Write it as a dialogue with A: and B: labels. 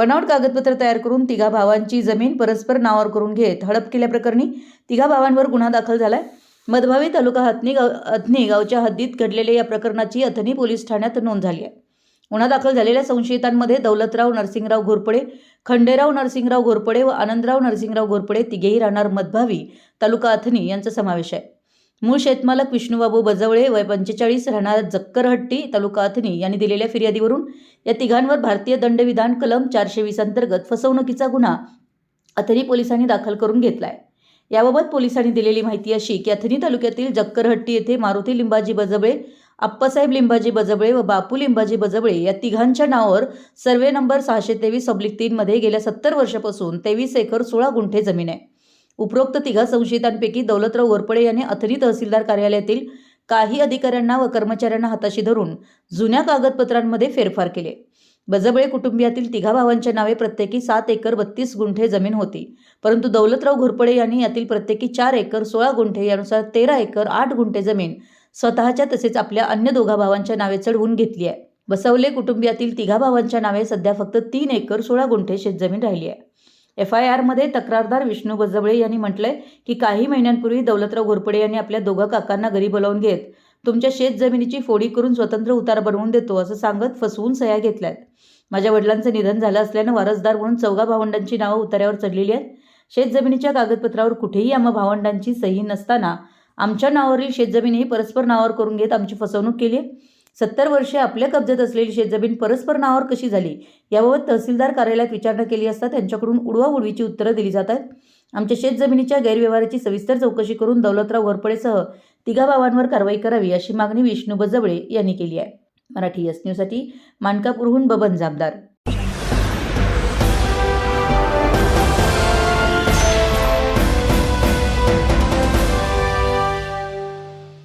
A: बनावट कागदपत्र तयार करून तिघा भावांची जमीन परस्पर नावावर करून घेत हडप केल्याप्रकरणी तिघा भावांवर गुन्हा दाखल झालाय. मधभावी तालुका हथनी गाव हथनी गावच्या हद्दीत घडलेल्या या प्रकरणाची अथनी पोलीस ठाण्यात नोंद झाली आहे. गुन्हा दाखल झालेल्या संशयितांमध्ये दौलतराव नरसिंगराव घोरपडे खंडेराव नरसिंगराव घोरपडे व आनंदराव नरसिंगराव घोरपडे तिघेही राहणार मधभावी तालुका अथनी यांचा समावेश आहे. मूळ शेतमालक विष्णूबाबू बजवळे वय पंचेचाळीस राहणार जक्करहट्टी तालुका अथनी यांनी दिलेल्या फिर्यादीवरून या तिघांवर भारतीय दंडविधान कलम चारशे वीस अंतर्गत फसवणुकीचा गुन्हा अथनी पोलिसांनी दाखल करून घेतलाय. याबाबत पोलिसांनी दिलेली माहिती अशी की अथनी तालुक्यातील जक्करहट्टी येथे मारुती लिंबाजी बजबळे आप्पासाहेब लिंबाजी बजबळे व बापू लिंबाजी बजबळे या तिघांच्या नावावर सर्वे नंबर सहाशे तेवीस ऑब्लिक तीनमध्ये गेल्या सत्तर वर्षापासून तेवीस एकर सोळा गुंठे जमीन आहे. उपरोक्त तिघा संशयितांपैकी दौलतराव घोरपडे यांनी अथरी तहसीलदार कार्यालयातील काही अधिकाऱ्यांना व कर्मचाऱ्यांना हाताशी धरून जुन्या कागदपत्रांमध्ये फेरफार केले. बजबळे कुटुंबियातील तिघा भावांच्या नावे प्रत्येकी सात एकर बत्तीस गुंठे जमीन होती. परंतु दौलतराव घोरपडे यांनी यातील प्रत्येकी चार एकर सोळा गुंठे यानुसार तेरा एकर आठ गुंठे जमीन स्वतःच्या तसेच आपल्या अन्य दोघा भावांच्या नावे चढवून घेतली आहे. बसवले कुटुंबियातील तिघा भावांच्या नावे सध्या फक्त तीन एकर सोळा गुंठे शेतजमीन राहिली आहे. एफ आय आरमध्ये तक्रारदार विष्णू बजबळे यांनी म्हटलंय की काही महिन्यांपूर्वी दौलतराव घोरपडे यांनी आपल्या दोघा काकांना घरी बोलावून घेत तुमच्या शेत जमिनीची फोडी करून स्वतंत्र उतार बनवून देतो असं सांगत फसवून सह्या घेतल्यात. माझ्या वडिलांचं निधन झालं असल्यानं वारसदार म्हणून चौघा भावंडांची नावं उतार्यावर चढलेली आहेत. शेतजमिनीच्या कागदपत्रावर कुठेही आम्हा भावंडांची सही नसताना आमच्या नावावरील शेतजमीनही परस्पर नावावर करून घेत आमची फसवणूक केली आहे. सत्तर वर्षे आपल्या कब्जात असलेली शेतजमीन परस्पर नावावर कशी झाली? याबाबत तहसीलदार कार्यालयात विचारणा केली असता त्यांच्याकडून उडवाउडवीची उत्तरं दिली जातात. आमच्या शेतजमिनीच्या गैरव्यवहाराची सविस्तर चौकशी करून दौलतराव घोरपडेसह तिघा भावांवर कारवाई करावी अशी मागणी विष्णू बजबळे यांनी केली आहे. मराठी एस न्यूजसाठी मानकापूरहून बबन जामदार.